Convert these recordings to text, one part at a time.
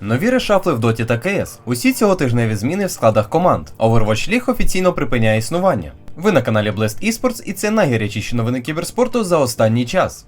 Нові решафли в Доті та КС. Усі цілотижневі зміни в складах команд. Overwatch League офіційно припиняє існування. Ви на каналі Blast Esports і це найгарячіші новини кіберспорту за останній час.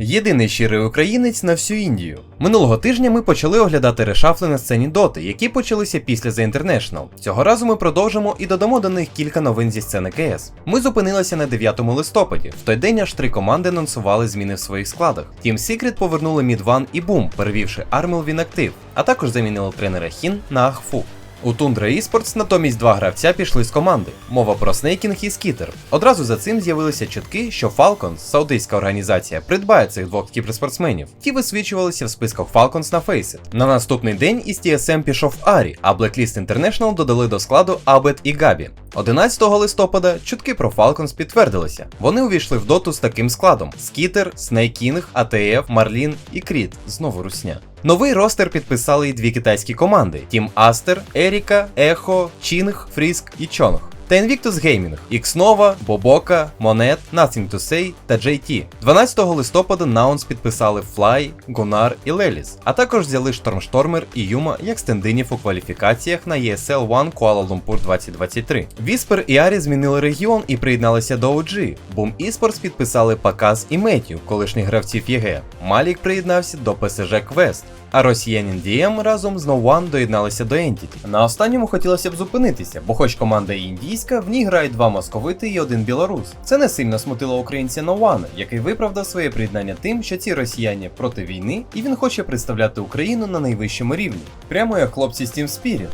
Єдиний щирий українець на всю Індію. Минулого тижня ми почали оглядати решафли на сцені Доти, які почалися після The International. Цього разу ми продовжимо і додамо до них кілька новин зі сцени КС. Ми зупинилися на 9 листопаді. В той день аж три команди анонсували зміни в своїх складах. Team Secret повернули One і Boom, перевівши Армел в інактив, а також замінили тренера Хін на Ахфу. У Tundra Esports натомість два гравця пішли з команди. Мова про Снейкінг і Скітер. Одразу за цим з'явилися чутки, що Falcons, саудитська організація, придбає цих двох кіберспортсменів. Ті висвічувалися в списках Falcons на Faceit. На наступний день із TSM пішов Арі, а Blacklist International додали до складу Абет і Габі. 11 листопада чутки про Falcons підтвердилися. Вони увійшли в доту з таким складом: Скітер, Снейкінг, АТФ, Марлін і Кріт. Знову русня. Новий ростер підписали і дві китайські команди: Тім Астер, Еріка, Ехо, Чінг, Фріск і Чонг. Та Invictus Gaming, Xnova, Бобока, Monet, Nothing to Say та JT. 12 листопада Наунс підписали Fly, Гунар і Леліс, а також взяли Штормштормер і Юма як стендинів у кваліфікаціях на ESL One Kuala Lumpur 2023. Віспер і Арі змінили регіон і приєдналися до OG. Boom Esports підписали Паказ і Метю, колишніх гравців ЄГЕ. Малік приєднався до PSG Quest. А росіянин DM разом з No One доєдналися до Entity. На останньому хотілося б зупинитися, бо хоч команда і індійська, в ній грають два московити і один білорус. Це не сильно смутило українця One, який виправдав своє приєднання тим, що ці росіяни проти війни, і він хоче представляти Україну на найвищому рівні. Прямо як хлопці з Team Spirit.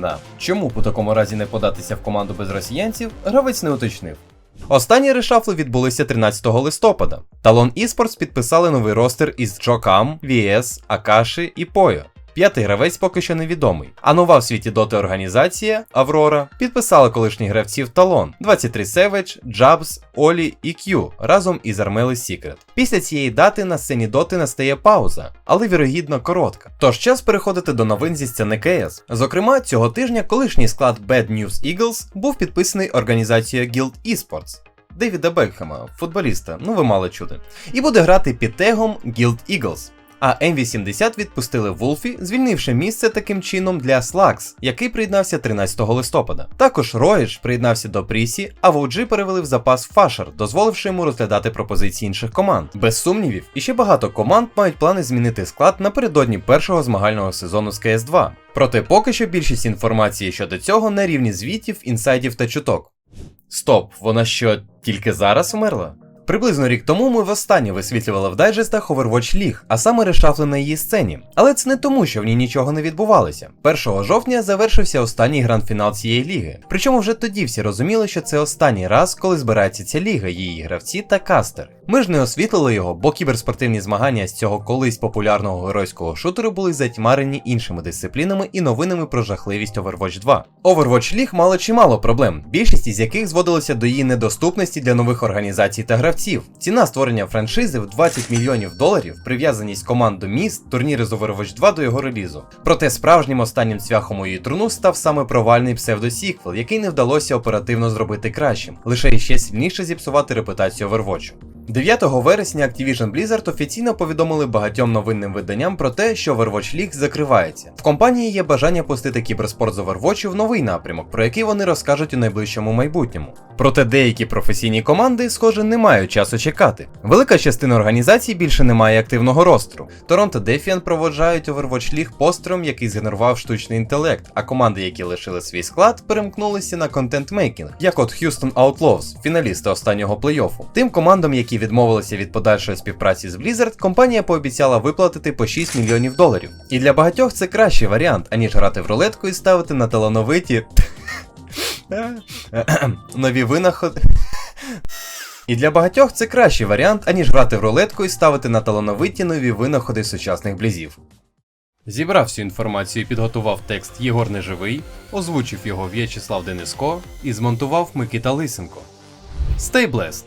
Да. Чому у такому разі не податися в команду без росіянців, гравець не уточнив. Останні решафли відбулися 13 листопада. Talon Esports підписали новий ростер із Джокам, VS, Акаші і Пойо. П'ятий гравець поки що невідомий. А нова в світі доти організація Аврора підписала колишніх гравців Talon 23 Savage, Jabs, Олі і Q разом із Armelis Secret. Після цієї дати на сцені доти настає пауза, але вірогідно коротка. Тож час переходити до новин зі сцени КС. Зокрема, цього тижня колишній склад Bad News Eagles був підписаний організацією Guild Esports. Девіда Бекхема, футболіста, ну ви мали чути, і буде грати під тегом Guild Eagles. А М80 відпустили Вулфі, звільнивши місце таким чином для Slacks, який приєднався 13 листопада. Також Роєш приєднався до Прісі, а в OG перевели в запас Фашер, дозволивши йому розглядати пропозиції інших команд. Без сумнівів, і ще багато команд мають плани змінити склад напередодні першого змагального сезону з КС2. Проте поки що більшість інформації щодо цього на рівні звітів, інсайдів та чуток. Стоп, вона що, тільки зараз умерла? Приблизно рік тому ми востаннє висвітлювали в дайджестах Overwatch League, а саме решафли на її сцені. Але це не тому, що в ній нічого не відбувалося. 1 жовтня завершився останній гранд-фінал цієї ліги. Причому вже тоді всі розуміли, що це останній раз, коли збирається ця ліга, її гравці та кастер. Ми ж не освітлили його, бо кіберспортивні змагання з цього колись популярного геройського шутеру були затьмарені іншими дисциплінами і новинами про жахливість Overwatch 2. Overwatch League мало чимало проблем, більшість із яких зводилися до її недоступності для нових організацій та гравців. Ціна створення франшизи в 20 мільйонів доларів, прив'язаність команд до міст, турніри з Overwatch 2 до його релізу. Проте справжнім останнім цвяхом у її труну став саме провальний псевдосіквел, який не вдалося оперативно зробити кращим, лише іще сильніше зіпсувати репутацію Overwatch. 9 вересня Activision Blizzard офіційно повідомили багатьом новинним виданням про те, що Overwatch League закривається. В компанії є бажання пустити кіберспорт з Overwatch в новий напрямок, про який вони розкажуть у найближчому майбутньому. Проте деякі професійні команди, схоже, не мають часу чекати. Велика частина організацій більше не має активного ростру. Торонто Defiant проводжають Overwatch League постером, який згенерував штучний інтелект, а команди, які лишили свій склад, перемкнулися на контент-мейкінг, як от Houston Outlaws, фіналісти останнього плей-оффу. Тим командам, які відмовилися від подальшої співпраці з Blizzard, компанія пообіцяла виплатити по 6 мільйонів доларів. І для багатьох це кращий варіант, аніж грати в рулетку і ставити на талановиті нові винаходи. І для багатьох це кращий варіант, аніж грати в рулетку і ставити на талановиті нові винаходи сучасних блізів. Зібрав всю інформацію і підготував текст Єгор Неживий, озвучив його В'ячеслав Дениско і змонтував Микита Лисенко. Stay blessed!